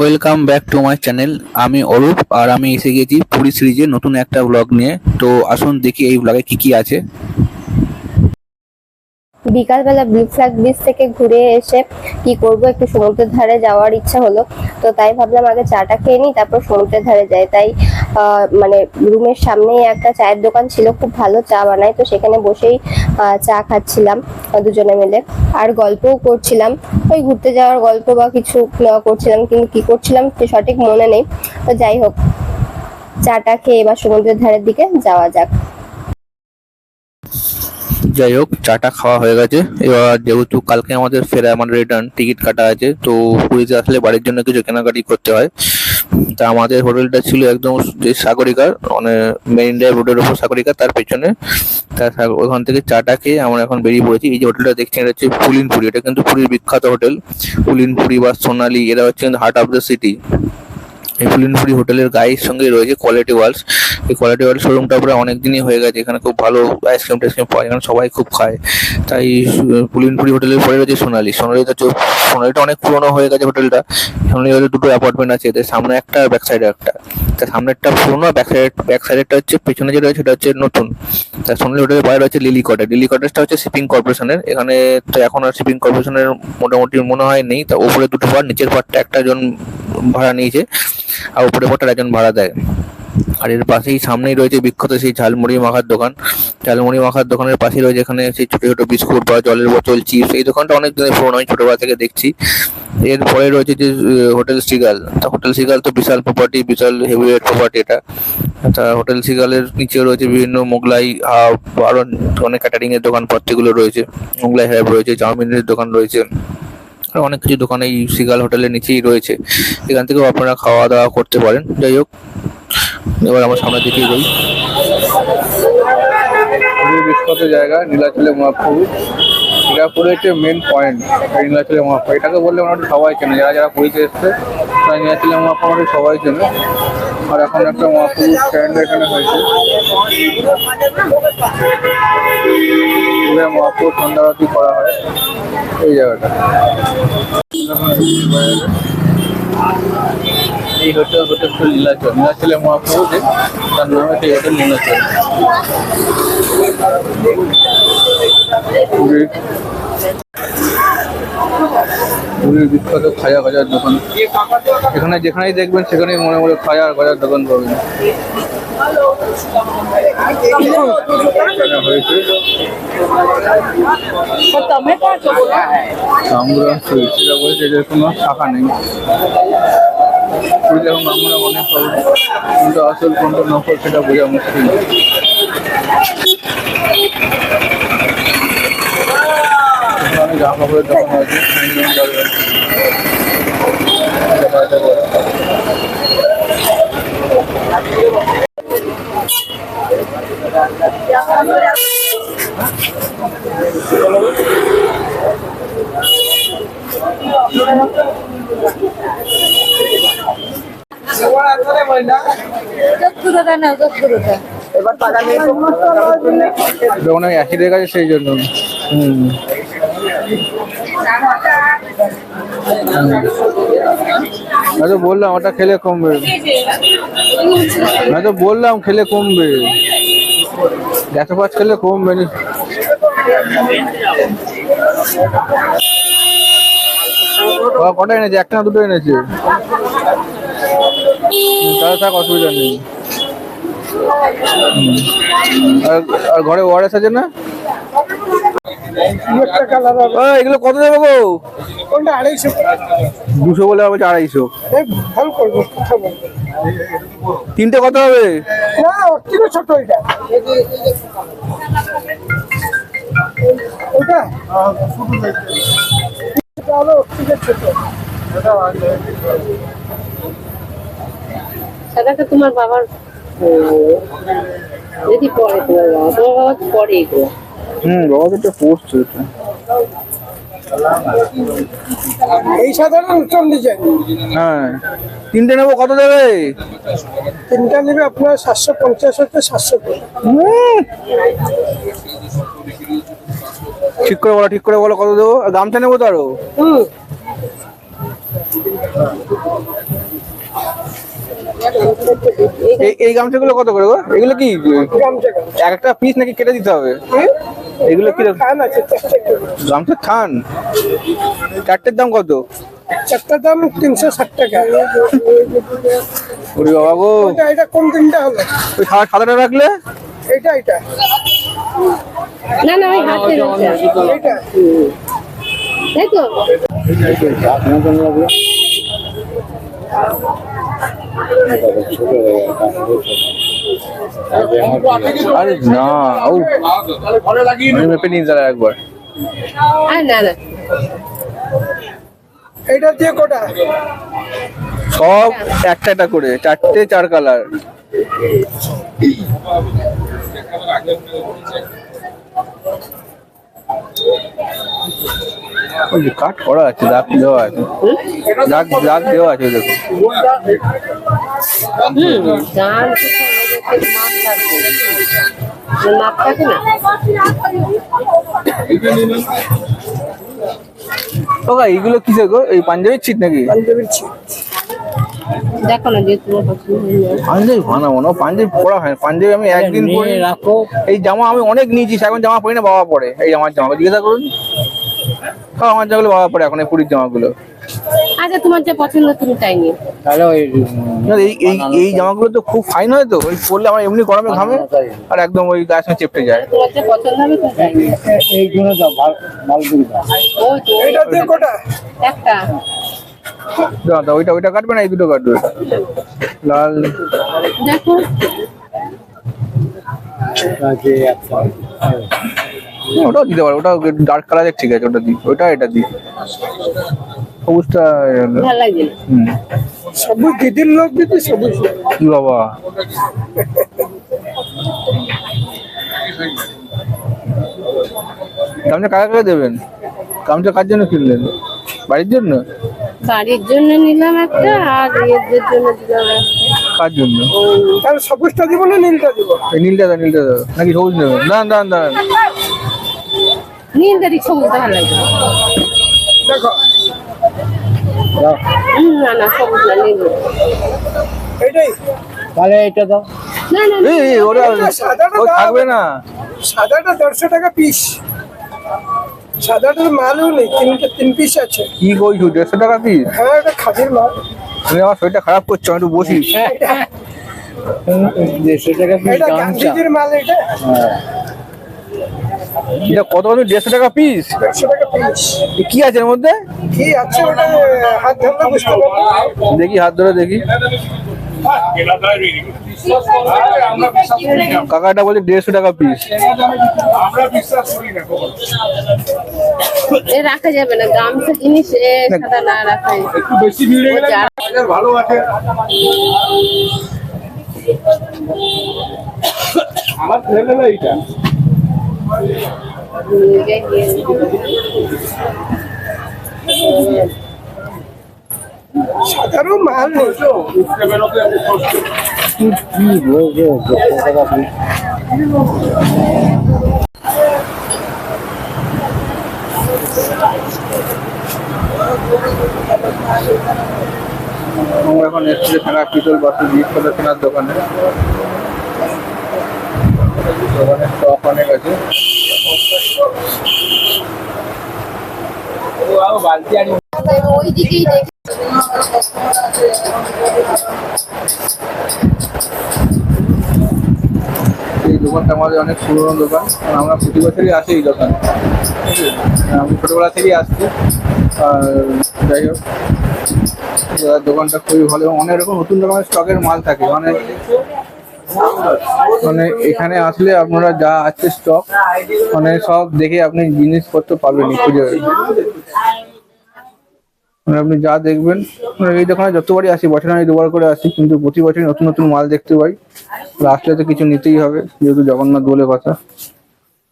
Welcome back to my channel আমি অরূপ আর আমি এসে গেছি পুরী সিরিজে নতুন একটা ব্লগ নিয়ে। তো আসুন দেখি এই ব্লগে কি কি আছে। বিকালবেলা ব্লু ফ্ল্যাগ বিচ থেকে ঘুরে এসে কি করব? একটু সমুদ্রের ধারে যাওয়ার ইচ্ছা হলো। তো তাই ভাবলাম আগে চাটা খেয়ে নিই, তারপর সমুদ্রের ধারে যাই। তাই মানে রুমের সামনেই একটা চায়ের দোকান ছিল, খুব ভালো চা বানায়, তো সেখানে বসেই চা খাচ্ছিলাম, দুজনে মিলে। আর গল্পও করছিলাম, ওই ঘুরতে যাওয়ার গল্প বা কিছু করছিলাম, কিন্তু কি করছিলাম সঠিক মনে নেই। তো যাই হোক, চাটা খেয়ে বা সমুদ্রের ধারের দিকে যাওয়া যাক। যাই হোক, চাটা খাওয়া হয়ে গেছে। এবার যেহেতু কালকে আমাদের ফেরা মানে রিটার্ন টিকিট কাটা আছে, তো পুরীতে আসলে বাড়ির জন্য কিছু কেনাকাটি করতে হয়। তা আমাদের হোটেলটা ছিল একদম যে সাগরিকার মানে মেরিন ড্রাইভ রোডের ওপর সাগরিকা, তার পেছনে। তার ওখান থেকে চাটা খেয়ে আমরা এখন বেরিয়ে পড়েছি। এই যে হোটেলটা দেখছেন, এটা হচ্ছে পুলিনপুরি। এটা কিন্তু পুরীর বিখ্যাত হোটেল। পুলিনপুরি বা সোনালি, এরা হচ্ছে হার্ট অফ দ্য সিটি এই পুলিনপুরি হোটেলের গায়ের সঙ্গে রয়েছে কোয়ালিটি ওয়ার্লস এই কোয়ালিটি ওয়ার্ল্ড শোরুমটা প্রায় অনেক দিনই হয়ে গেছে, এখানে খুব ভালো আইসক্রিম টাইসক্রিম পাওয়া যায় এখানে সবাই খুব খায়। তাই পুলিনপুরি হোটেলের পরে রয়েছে সোনালি। সোনালিটা সোনালিটা অনেক পুরনো হয়ে গেছে হোটেলটা। সোনালি হোটেলে দুটো অ্যাপার্টমেন্ট আছে, এদের সামনে একটা, আর ব্যাক সাইডে একটা। তা সামনেরটা পুরনো ব্যাক সাইড ব্যাক সাইডেরটা হচ্ছে, পেছনে যেটা রয়েছে, সেটা হচ্ছে নতুন। সোনালি হোটেলের বাইরে রয়েছে লিলি কটেজ লিলি কটেজটা হচ্ছে শিপিং কর্পোরেশনের এখানে তো এখন আর শিপিং কর্পোরেশনের মোটামুটি মনে হয় নেই। তা উপরে দুটো পার নিচের পারটা একটা জন ভাড়া নিয়েছে, আর উপরে পারটা একজন ভাড়া দেয়। আর এর পাশেই সামনেই রয়েছে বিখ্যাত সেই ঝালমুড়ি মাখার দোকান। ঝালমুড়ি মাখার দোকানের পাশেই রয়েছে এখানে সেই ছোট ছোট বিস্কুট বা জলের বোতল চিপস। এই দোকানটা অনেক দিনের পুরোনো আমি ছোটবেলা থেকে দেখছি। এরপরে রয়েছে যে হোটেল সিগাল। তা হোটেল সিগাল তো বিশাল প্রপার্টি বিশাল হেভিওয়েট প্রপার্টি এটা। তা হোটেল সিগালের নিচেও রয়েছে বিভিন্ন মোগলাই আহ, আরও অনেক ক্যাটারিং এর দোকানপত্রগুলো রয়েছে। মোগলাই হ্যাব রয়েছে চাউমিনের দোকান রয়েছে। আর অনেক কিছু দোকান এই সিগাল হোটেলের নিচেই রয়েছে। এখান থেকেও আপনারা খাওয়া দাওয়া করতে পারেন। যাই হোক এবার আমার সামনের দিকে যাই খুবই বিখ্যাত জায়গা, নীলাচলে মহাপ্রভু এটা পুরো হচ্ছে মেন পয়েন্ট নীলাচলে মহাপ্রভু এটাকে বললে মোটামুটি সবাই চেনে, যারা যারা পুরীতে এসছে, তারা নীলাচলে মহাপ্রভু মোটামুটি সবাই চেনে। আর এখন একটা মহাপ্রভু স্ট্যান্ড এখানে হয়েছে। পুরো মহাপ্রভু সন্ধ্যারতি করা হয় এই জায়গাটা। এই হোটেল হোটেল নীলাচল নীলাচলে মহাপ্রভু যে তার নাম হচ্ছে হোটেল নীলাচল পুরীর বিখ্যাত খাজা গজার দোকান। এখানে যেখানেই দেখবেন সেখানেই মনে মনে খাজা গজার দোকান পাবেন। হয়েছে আমরা যে কোনো শাখা নেই। এখন আমরা অনেক পাবো কিন্তু আসল কোনটা নকল সেটা বোঝা মুশকিল এখানে জামা। হয় অ্যাসিডের কাছে সেই জন্য। হুম। আমি তো বললাম, ওটা খেলে কমবে। আমি তো বললাম, খেলে কমবে। গ্যাসো পাঁচ খেলে কমবে না। কটা এনেছে? একটা না দুটো এনেছে? তাহলে থাক অসুবিধা নেই। আর ঘরে ওয়ারেস আছে না? এগুলো কত দেবো গো? আড়াইশো? দুশো বলে হবে আড়াইশো। তিনটে কত হবে? ছোট এটা। ওটা? এটা সাদাটা তোমার বাবার যদি পরে তোমার বাবা তোমার বাবা পরে এগুলো। হুম বাবা তো পড়ছে এটা। এই সাধারণ উত্তম ডিজাইন হ্যাঁ। তিনটে নেব কত দেবে? তিনটা নেবে আপনার সাতশো পঞ্চাশ হচ্ছে সাতশো হুম। ঠিক করে বলো ঠিক করে বলো কত দেবো? আর গামছা নেব তো আরও? হুম। এই এই গামছাগুলো কত করে গো? এগুলো কি? এক একটা পিস নাকি কেটে দিতে হবে? এগুলো কি গামছা থান চারটের দাম কত? চারটার দাম তিনশো ষাট টাকা। ওরে বাবা গো। এটা এটা কোন তিনটা হলো? ওই সাদা সাদাটা রাখলে? এটা এটা না না ওই হাতে এটা তাই তো? আরে না ও। আমি মেপে নিয়ে দাঁড়া একবার। আর না না। এটা দিয়ে কটা? সব একটা একটা করে চারটে চার কালার। ওই যে কাট করা আছে দাগ দেওয়া আছে। দাগ দাগ দেওয়া আছে দেখো। এইগুলো কিসে গো? এই পাঞ্জাবির ছিট নাকি? পাঞ্জাবির ছিট। দেখো না যে তোমার পছন্দ পাঞ্জাবি বানাবো না পাঞ্জাবি পরা হয় না। পাঞ্জাবি আমি একদিন পরে রাখো এই জামা আমি অনেক নিয়েছি এখন জামা পরি না বাবা পরে এই আমার জামা জিজ্ঞাসা করুন সব আমার জামাগুলো বাবা পরে এখন এই পুরীর জামাগুলো আচ্ছা তোমার যে পছন্দ তুমি তাই নিও তাহলে ওই এই এই এই জামাগুলো তো খুব ফাইন হয় তো ওই পরলে আমার এমনি গরমে ঘামে আর একদম ওই গায়ের সঙ্গে চেপটে যায় তোমার যে পছন্দ হবে তুমি তাই নিও এইগুলো দাও মালগুলো দাও ওই তো এটা দিয়ে কটা একটা দাও ওইটা ওইটা কাটবে না? এই দুটো কাটবে। লাল। দেখো। ওটাও দিতে পারো ওটাও ডার্ক কালারের ঠিক আছে ওটা দিই ওটা এটা দিই। সবুজটা সবুজ দিদির লোক দিদি সবুজ। বাবা? গামছা কাকা কাকা দেবেন? গামছা কার জন্য কিনলেন? বাড়ির জন্য? বাড়ির জন্য নিলাম একটা আর এদের জন্য দিলাম কার জন্য? তাহলে সবুজটা দিব না নীলটা দিব? এই নীলটা দাও নীলটা দাও। নাকি সবুজ নেবেন দাঁড়ান দাঁড়ান দাঁড়ান। নীল দাঁড়ি সবুজ ভালো লাগবে। দেখো। না না সবুজ না নীল। এটাই? তাহলে এটা দাও। না না এই ওরা ও। থাকবে না। সাদাটা দেড়শো টাকা পিস। সাদাটার মালও নেই তিনটে তিন পিস আছে। কি কইছো দেড়শো টাকা পিস হ্যাঁ এটা খাদির মাল। তুমি আমার শরীরটা খারাপ করছ আমি একটু বসি। দেড়শো টাকা পিস গান্ধীজির মাল এটা। এটা কত কত দেড়শো টাকা পিস দেড়শো টাকা পিস কি আছে এর মধ্যে? কি আছে ওটা হাত ধরলে বুঝতে দেখি হাত ধরে দেখি। কাকাটা বলছে দেড়শো টাকা পিস এ রাখা যাবে না, গামছা, জিনিস, এ সাদা না রাখা। আমার ছেলে এইটা সাদারও মাল এখন এসেছি থাকা পিতল বাসু জিনিসপত্র কেনার দোকানে। দোকানে স্টক অনেক আছে। ওই দিকেই দেখ। এই দোকানটা আমাদের অনেক পুরনো দোকান। কারণ আমরা প্রতি বছরই আসি এই দোকানে। আমি ছোটোবেলা থেকেই আসছি। আর যাই হোক দোকানটা খুবই ভালো এবং অনেক রকম নতুন রকমের স্টকের মাল থাকে। মানে মানে এখানে আসলে আপনারা যা আছে স্টক মানে সব দেখে আপনি জিনিসপত্র পাবেন খুঁজে মানে আপনি যা দেখবেন মানে এই দোকানে যতবারই আসি, বছরে আমি দুবার করে আসি, কিন্তু প্রতি বছরই নতুন নতুন মাল দেখতে পাই। লাস্টে তো কিছু নিতেই হবে, যেহেতু জগন্নাথ বলে কথা।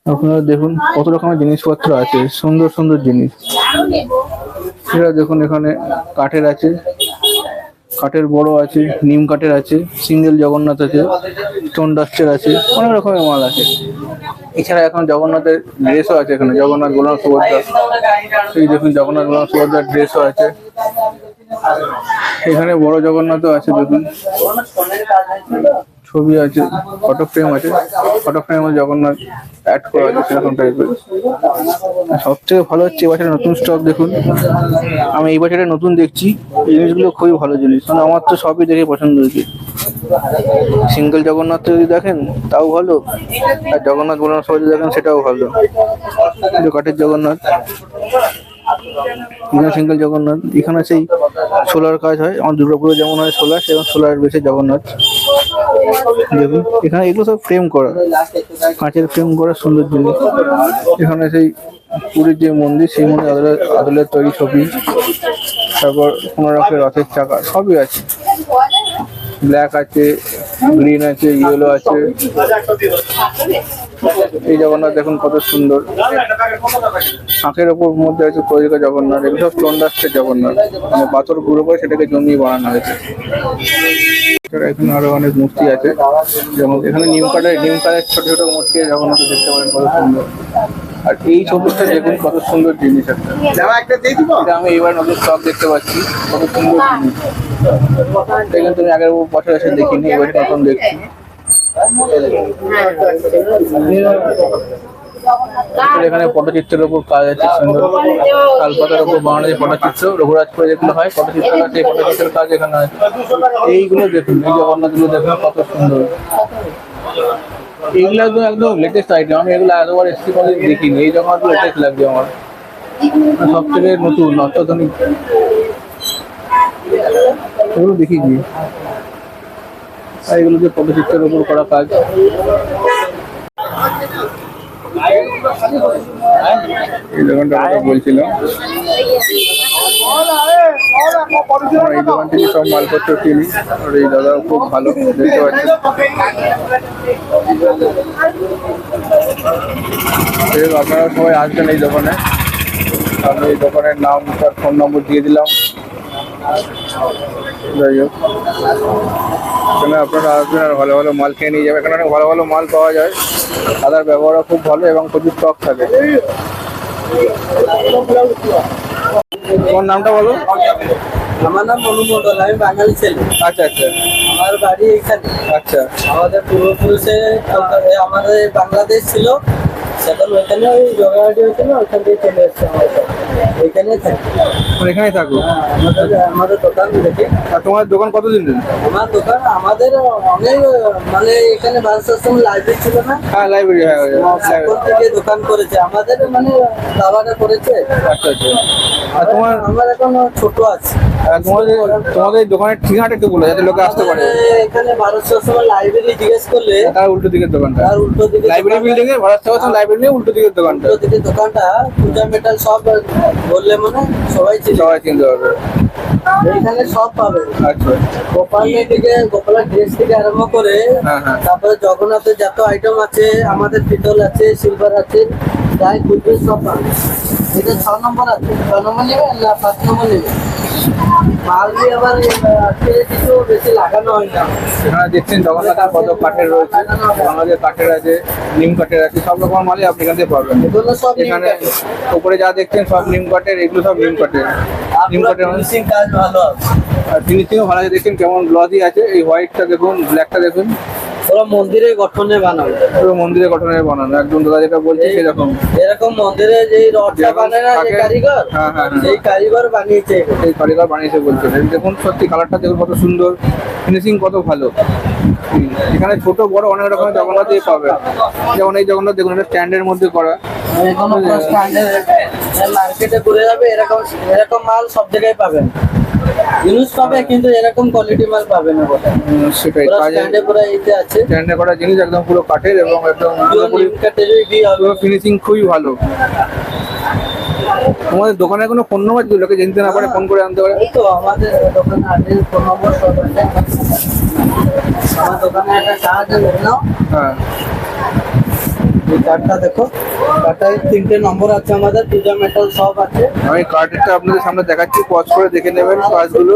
আপনারা দেখুন, কত রকমের জিনিসপত্র আছে, সুন্দর সুন্দর জিনিস। এরা দেখুন এখানে কাঠের আছে কাঠের বড় আছে, নিম কাঠের আছে, সিঙ্গেল জগন্নাথ আছে, স্টোন ডাস্টের আছে, অনেক রকমের মাল আছে। এছাড়া এখন জগন্নাথের ড্রেসও আছে এখানে, জগন্নাথ গোলাম সুভদ্রা। এই দেখুন, জগন্নাথ গোলাম সুভদ্রার ড্রেসও আছে। এখানে বড় জগন্নাথও আছে, দেখুন। ছবি আছে ফটো ফ্রেম আছে। ফটো ফ্রেমে জগন্নাথ অ্যাড করা আছে সেরকম টাইপের সব থেকে ভালো হচ্ছে এবছরে নতুন স্টক দেখুন। আমি এই বছরে নতুন দেখছি, এই জিনিসগুলো খুবই ভালো জিনিস। কারণ আমার তো সবই দেখে পছন্দ হয়েছে। সিঙ্গেল জগন্নাথ যদি দেখেন, তাও ভালো। আর জগন্নাথ বলরাম সবাই যদি দেখেন, সেটাও ভালো। কাঠের জগন্নাথ। এখানে সিঙ্গেল জগন্নাথ। এখানে সেই সোলার কাজ হয়, আমার দুর্গাপুরে যেমন হয় সোলার, সেরকম সোলার বেশি জগন্নাথ। দেখুন, এখানে এগুলো সব ফ্রেম করা। কাঁচের ফ্রেম করা, সুন্দর জিনিস। এখানে সেই পুরীর যে মন্দির, সেই মন্দির আদলের আদলের তৈরি ছবি। তারপর কোনো রকমের রথের চাকা, সবই আছে। ব্ল্যাক আছে, গ্রিন আছে, ইয়েলো আছে। এই জগন্নাথ দেখুন কত সুন্দর। শাঁখের ওপর মধ্যে আছে তৈরিকা জগন্নাথ এগুলো সব চন্ডাস্টের জগন্নাথ। মানে পাথর গুঁড়ো করে সেটাকে জমিয়ে বানানো হয়েছে। এখানে আরও অনেক মূর্তি আছে। যেমন এখানে নিম কাঠের নিম কাঠের ছোট ছোট মূর্তি জগন্নাথ দেখতে পারেন কত সুন্দর। আর এই ছবিটা দেখুন কত সুন্দর জিনিস একটা। আমি এবার নতুন স্টক দেখতে পাচ্ছি কত সুন্দর জিনিস। দেখুন তুমি আগের বছর এসে দেখিনি এবার নতুন দেখছি। এখানে পটচিত্রের উপর কাজ আছে সুন্দর। কালপাতার উপর বানানো যে পটচিত্র রঘুরাজপুরে যেগুলো হয় পটচিত্র এই পটচিত্রের কাজ এখানে আছে এইগুলো দেখুন, এই জগন্নাথগুলো দেখুন, কত সুন্দর। এইগুলো একদম একদম লেটেস্ট আইটেম আমি এগুলো এতবার এসছি কোনোদিন দেখিনি। এই জগন্নাথগুলো লেটেস্ট লাগছে আমার। সব থেকে নতুন, অত্যাধুনিক। এগুলো দেখি আর এগুলো যে পটচিত্রের উপর করা কাজ। এই দোকানটা কথা বলছিলাম এই দোকান থেকে সব মালপত্র কিনি, আর এই দাদা খুব ভালো, দেখতে পাচ্ছি আপনারা সবাই আসবেন এই দোকানে। আমি এই দোকানের নাম, তার ফোন নম্বর দিয়ে দিলাম। যাই হোক। এখানে আপনারা আসবেন আর ভালো ভালো মাল খেয়ে নিয়ে যাবেন। এখানে অনেক ভালো ভালো মাল পাওয়া যায়। দাদার ব্যবহারও খুব ভালো এবং প্রচুর টক থাকে। তোমার নামটা বলো? আমার নাম মনু মন্ডল আমি বাঙালি ছেলে। আচ্ছা আচ্ছা। আমার বাড়ি এখানে। আচ্ছা। আমাদের পূর্বপুরুষে আমাদের বাংলাদেশ ছিল। ওইখানে ওই জোগাড়ি হয়েছিল ওইখান থেকে চলে এসছে ওইখানে থাকি। এখানেই থাকো? হ্যাঁ, আমাদের আমাদের দোকান দেখে। আর তোমার দোকান কতদিন দিন আমার দোকান আমাদের অনেক মানে এখানে বাস আশ্রম লাইব্রেরি ছিল না। হ্যাঁ লাইব্রেরি হ্যাঁ এখন থেকে দোকান করেছে। আমাদের মানে দাবাটা করেছে। আচ্ছা আচ্ছা। আর তোমার আমার এখন ছোট আছে। আর তোমাদের তোমাদের দোকানের ঠিকানাটা একটু বলো যাতে লোকে আসতে পারে। এখানে ভারত সময় লাইব্রেরি জিজ্ঞেস করলে তার উল্টো দিকের দোকানটা। তার উল্টো দিকে লাইব্রেরি বিল্ডিং এ ভারত সেবাশ্রম লাইব্রেরি উল্টো দিকের দোকানটা। উল্টো দিকে দোকানটা পূজা মেটাল সব বললে মানে সবাই চিনে। সবাই চিনতে পারবে। এখানে সব পাবে। আচ্ছা। গোপালের থেকে গোপালের ড্রেস থেকে আরম্ভ করে হ্যাঁ, হ্যাঁ। তারপরে জগন্নাথের যত আইটেম আছে আমাদের পিতল আছে সিলভার আছে যাই খুঁজবে সব পাবে। এটা ছ নম্বর আছে। ছ নম্বর নেবে না পাঁচ নম্বর নেবে? মাল দিয়ে আবার কিছু বেশি লাগানো হয় না। এখানে দেখছেন জগন্নাথের কত কাঠের রয়েছে কাঠের আছে নিম কাঠের আছে সব রকম মালই আপনি এখান থেকে পাবেন। এখানে। উপরে যা দেখছেন সব নিম কাঠের এগুলো সব নিম কাঠের। নিম কাঠের মানে কাজ ভালো। আছে আর ফিনিশিংও ভালো আছে দেখছেন কেমন গ্লসি আছে এই হোয়াইটটা দেখুন ব্ল্যাকটা দেখুন। ওরা মন্দিরে গঠনে বানাবে পুরো মন্দিরের গঠনের বানানো একদম দাদা যেটা বলছে সেরকম। এরকম মন্দিরে যে রথটা বানায় না যে কারিগর হ্যাঁ, হ্যাঁ, হ্যাঁ। সেই কারিগর বানিয়েছে। এই কারিগর বানিয়েছে বলছে। দেখুন সত্যি কালারটা দেখুন কত সুন্দর। ফিনিশিং কত ভালো। এখানে ছোট বড় অনেক রকমের জগন্নাথই পাবে। যেমন এই জগন্নাথ দেখুন এটা স্ট্যান্ডের মধ্যে করা। মার্কেটে ঘুরে যাবে এরকম এরকম মাল সব জায়গায় পাবেন। জিনিস পাবে কিন্তু এরকম কোয়ালিটি মাল পাবে না বলে সেটাই কাজে স্ট্যান্ডে পুরো এইতে আছে। স্ট্যান্ডে করা জিনিস একদম পুরো কাঠের এবং একদম পুরো পুরোপুরি পুরো ফিনিশিং খুবই ভালো। তোমাদের দোকানে কোনো ফোন নম্বর যদি লোকে জানতে না পারে ফোন করে আনতে পারে। তো আমাদের দোকানে আছে ফোন নম্বর সব আছে। আমার দোকানে একটা কার্ড আছে হ্যাঁ। কার্ডটা দেখো। কার্ডটায় তিনটে নম্বর আছে আমাদের পূজা মেটাল সব আছে। আমি কার্ডটা আপনাদের সামনে দেখাচ্ছি পজ করে দেখে নেবেন কাজগুলো।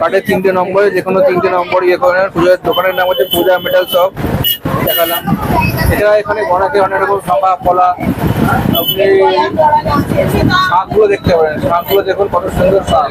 কার্ডের তিনটে নম্বরে যে কোনো তিনটে নম্বর ইয়ে করে পূজার দোকানের নাম হচ্ছে পূজা মেটাল শপ দেখালাম। এছাড়া এখানে বড়াতে অনেক রকম শাঁখা ফলা আপনি শাঁখগুলো দেখতে পারেন। শাঁখগুলো দেখুন কত সুন্দর শাঁখ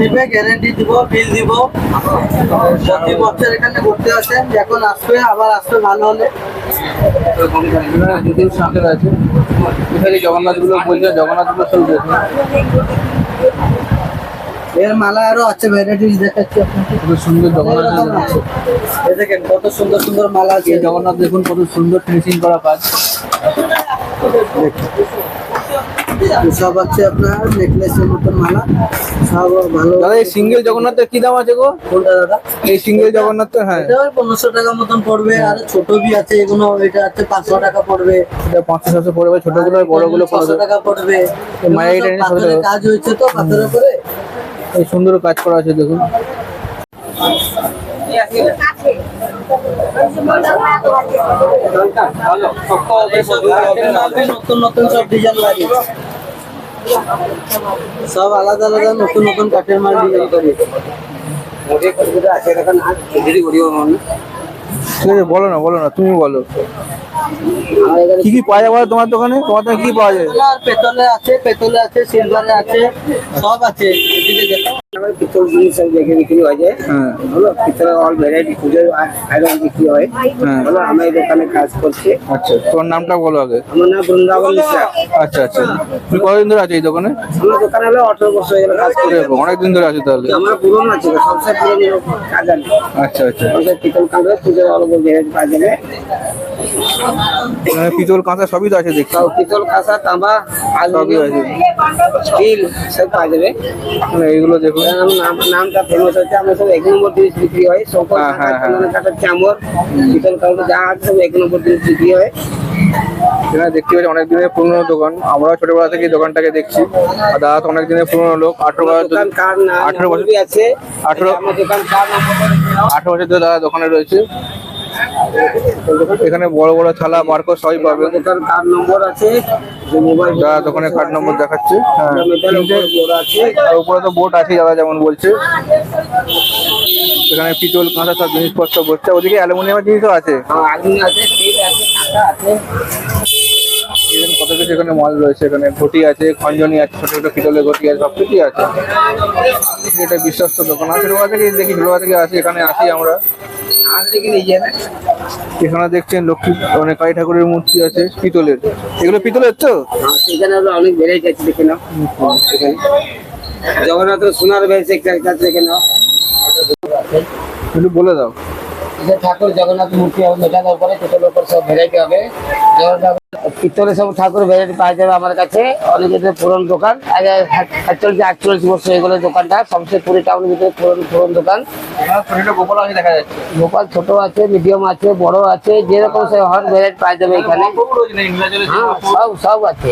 নিবে গ্যারেন্টি দিব বিল দিব। প্রতি বছর এখানে ঘুরতে আসেন এখন আসবে আবার আসবে ভালো হলে। আছে এখানে জগন্নাথগুলো বলছে জগন্নাথগুলো সব এর মালা আরও আছে ভ্যারাইটিস দেখাচ্ছি আপনাকে। সুন্দর জগন্নাথ এই দেখেন কত সুন্দর সুন্দর মালা আছে। জগন্নাথ দেখুন কত সুন্দর ফিনিশিং করা কাজ সব আছে আপনার নেকলেসের মতন মালা সব ভালো। দাদা এই সিঙ্গেল জগন্নাথের কি দাম আছে গো? কোনটা দাদা? এই সিঙ্গেল জগন্নাথ হ্যাঁ। এটা ওই পনেরোশো টাকা মতন পড়বে আর ছোট বি আছে এগুলো এটা আছে পাঁচশো টাকা পড়বে। এটা পাঁচশো সাতশো পড়বে ছোটগুলো বড়গুলো ছশো টাকা পড়বে। পাথরের কাজ হয়েছে তো পাথরের করে এই সুন্দর কাজ করা আছে দেখুন। নতুন নতুন সব ডিজাইন লাগিয়েছে সব আলাদা আলাদা নতুন নতুন কাঠের মাল ডিজাইন করে। ঠিক আছে বলো না বলো না, তুমি বলো। কি কি পাওয়া যাবে তোমার দোকানে? তোমার দোকানে কি পাওয়া যায়? আর পেতলে আছে পেতলে আছে সিলভারে আছে সব আছে। পিতল জিনিস দেখে বিক্রি হয় যায় হ্যাঁ। হলো পিতলের অল ভ্যারাইটি পুজোর বিক্রি হয়। হ্যাঁ। হলো আমি এই দোকানে কাজ করছি। আচ্ছা তোমার নামটা বলো আগে। আমার নাম বৃন্দাবন মিশ্রা। আচ্ছা আচ্ছা। তুমি কতদিন ধরে আছো এই দোকানে? আমার দোকান হলো আঠারো বছর হয়ে গেল কাজ করে অনেক দিন ধরে আছো তাহলে। আমার পুরনো আছে সবচেয়ে পুরনো কাজ আচ্ছা আচ্ছা। পিতল পুজোর ভ্যারাইটি পাওয়া যাবে পিতল কাঁচা সবই তো আছে দেখছি। সব পিতল কাঁসা তাঁবা সবই আছে। স্টিল সব পাওয়া যাবে। মানে এইগুলো দেখুন। নামটা ফেমাস হচ্ছে। আমরা সব এক নম্বর জিনিস বিক্রি হয়। শঙ্কর হ্যাঁ, হ্যাঁ, হ্যাঁ। কাঁটা কাঁটার চামর পিতল কাঁটা যা আছে সব এক নম্বর জিনিস বিক্রি হয়। এখানে দেখতে পাচ্ছি অনেক দিনের পুরনো দোকান। আমরা ছোটবেলা থেকে দোকানটাকে দেখছি। আর দাদা তো অনেক দিনের পুরনো লোক। আঠারো আঠারো বছর আছে? আঠারো আঠারো বছর ধরে দাদা দোকানে রয়েছে। এখানে বড় বড় থালা মার্কো সবই পাবেন দোকান কার নম্বর আছে? দাদা দোকানে কার্ড নম্বর দেখাচ্ছে হ্যাঁ। আর উপরে তো বোট আছে দাদা যেমন বলছে। এখানে পিতল কাঁচা সব জিনিসপত্র বসছে ওদিকে অ্যালুমিনিয়ামের জিনিসও আছে। হ্যাঁ, কত কিছু এখানে মাল রয়েছে। এখানে ঘটি আছে খঞ্জনি আছে ছোট ছোট পিতলের ঘটি আছে সব কিছুই আছে। এটা বিশ্বস্ত দোকান। আছে ছোটবেলা থেকে দেখি ছোটবেলা থেকে আসি এখানে আসি আমরা। এখানে দেখছেন লক্ষ্মী মানে কালী ঠাকুরের মূর্তি আছে পিতলের। এগুলো পিতলের তো? এখানে অনেক ভ্যারাইটি আছে দেখে নাও। এখানে জগন্নাথ সোনার ভ্যারাইটি একটা আছে দেখে নাও। একটু বলে দাও। ঠাকুর জগন্নাথ মূর্তি হবে মেটানোর উপরে পিতলের উপর সব ভ্যারাইটি হবে। জগন্নাথ পিতলের সব ঠাকুর ভ্যারাইটি পাওয়া যাবে আমার কাছে। অনেক পুরন দোকান। আগে সাতচল্লিশ আটচল্লিশ বছর এগুলো দোকানটা। সবচেয়ে পুরী টাউনের ভিতরে পুরন পুরন দোকান। গোপাল আছে দেখা যাচ্ছে। গোপাল ছোট আছে মিডিয়াম আছে বড় আছে যেরকম সে হর ভ্যারাইটি পাওয়া যাবে এখানে হ্যাঁ সব সব আছে।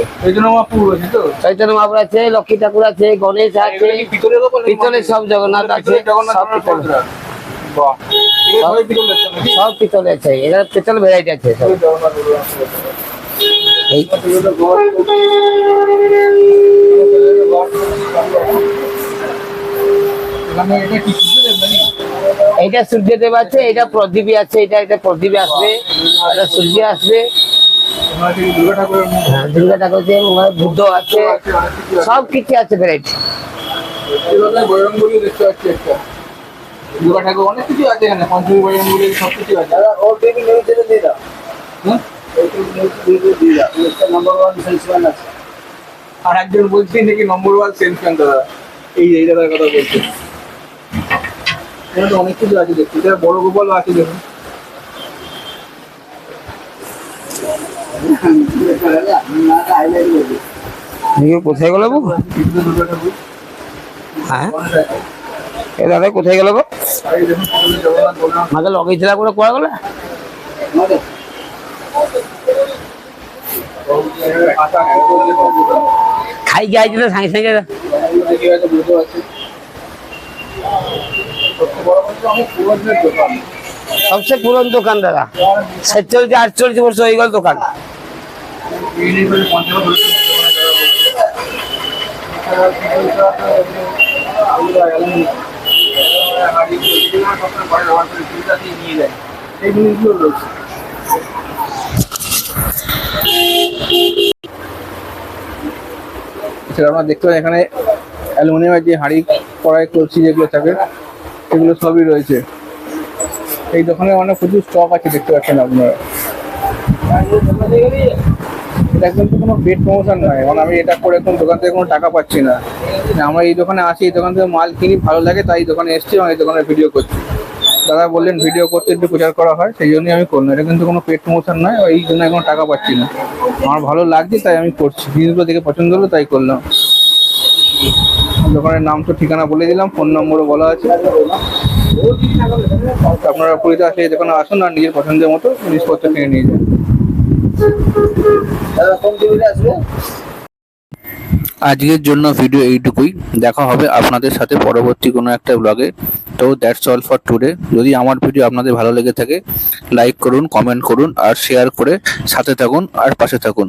চৈতন্য মহাপুর আছে লক্ষ্মী ঠাকুর আছে গণেশ আছে। পিতলের সব জগন্নাথ আছে সব পিতল বাহ। সব পিতল আছে এখানে পিতল ভ্যারাইটি আছে সব। কিছু এইটা সূর্যদেব আছে এটা প্রদীপী আছে এটা এটা প্রদীপী আসবে এটা সূর্য আসবে। দুর্গা হ্যাঁ, ঠাকুর আছে বুদ্ধ আছে। সব কিছু আছে ভ্যারাইটি দেখতে পাচ্ছি একটা। দুর্গা ঠাকুর অনেক কিছু আছে এখানে পঞ্চমী বজরঙ্গলি সব কিছু আছে। ওর বেবি নিউজ দিয়ে দাও। হ্যাঁ? নাম্বার ওয়ান সেলসম্যান আছে। আর একজন বলছি নাকি নম্বর ওয়ান সেলসম্যান দাদা। এই এই দাদার কথা বলছে। এখানে তো অনেক কিছু আছে দেখছি এটা বড় গোপালও আছে দেখুন। কোথায় গেল হ্যাঁ? আছে এ দাদা কোথায় গেল গো আমাকে লগেছিলা করে কোয়া গেল? খাই গিয়ে আইছি তো সাঙ্গে সাঙ্গে সবচেয়ে পুরন দোকান দাদা। সাতচল্লিশ আটচল্লিশ বছর হয়ে গেল দোকান। এছাড়া আমরা দেখতে পাই এখানে অ্যালুমিনিয়ামের যে হাঁড়ি কড়াই, কলসি যেগুলো থাকে, সেগুলো সবই রয়েছে। এই দোকানে অনেক প্রচুর স্টক আছে দেখতে পাচ্ছেন আপনারা। এটা একদম তো কোনো পেড প্রমোশন নয়। মানে আমি এটা করে কোনো দোকান থেকে কোনো টাকা পাচ্ছি না। আমরা এই দোকানে আসি, এই দোকান থেকে মাল কিনি, ভালো লাগে, তাই এই দোকানে এসেছি এবং এই দোকানে ভিডিও করছি। দাদা বললেন ভিডিও করতে একটু প্রচার করা হয়, সেই জন্যই আমি করলাম। এটা কিন্তু কোনো পেড প্রমোশন নয়, এই জন্য কোনো টাকা পাচ্ছি না। আমার ভালো লাগছে, তাই আমি করছি। জিনিসগুলো দেখে পছন্দ হলো, তাই করলাম। দোকানের নাম তো ঠিকানা বলে দিলাম ফোন নম্বরও বলা আছে। আপনারা পুরীতে আসলে এই দোকানে আসুন আর নিজের পছন্দের মতো জিনিসপত্র কিনে নিয়ে যান দাদা কোন টিভিতে আসবে আজকের জন্য ভিডিও এইটুকুই। দেখা হবে আপনাদের সাথে পরবর্তী কোনো একটা ব্লগে তো দ্যাটস অল ফর টুডে যদি আমার ভিডিও আপনাদের ভালো লেগে থাকে লাইক করুন কমেন্ট করুন, আর শেয়ার করে সাথে থাকুন, আর পাশে থাকুন।